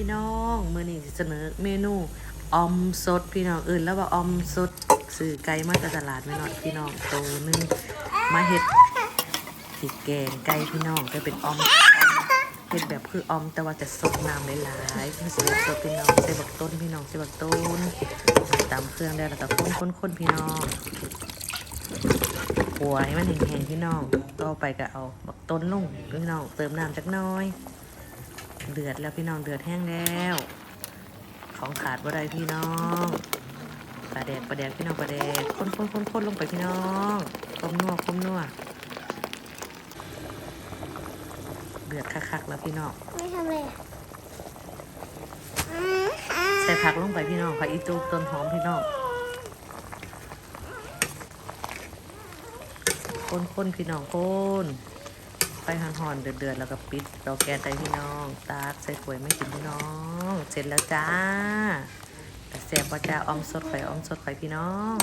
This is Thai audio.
พี่น้องมื้อนี้เสนอเมนูออมสดพี่น้องเอื่นแล้วว่าออมสดซื้อไก่มาจากตลาดแม่นอดพี่น้องโตหนึงมาเฮ็ดพริกแกงไก่พี่น้องก็เป็นออมเฮ็ดแบบคือออมแต่ว่าจะสดน้ำหลายๆเพื่อสิได้สดพี่น้องใส่บักต้นพี่น้องใส่บักต้นตามเครื่องได้แล้วก็คนๆพี่น้องหัวให้มันแห้งๆพี่น้องต่อไปก็เอาบักต้นลงพี่น้องเติมน้ำจักน้อย เดือดแล้วพี่น้องเดือดแห้งแล้ว ของขาดบ่ได้พี่น้องปลาแดกปลาแดกพี่น้องปลาแดกคนคนคนคนลงไปพี่น้องคมนัวคมนัวเดือดคักๆแล้วพี่น้องไม่ทำเลยอะอืมใส่ผักลงไปพี่น้องผักอีตูต้นหอมพี่น้องคนคนพี่น้องคน ไฟหอนๆเดือดๆแล้วก็ปิดเตาแก๊สได้พี่น้อง ตาใส่ถ้วยไม่กินพี่น้อง เสร็จแล้วจ้าแต่แซ่บว่าจ้าออมสดไข่ออมสดไข่พี่น้อง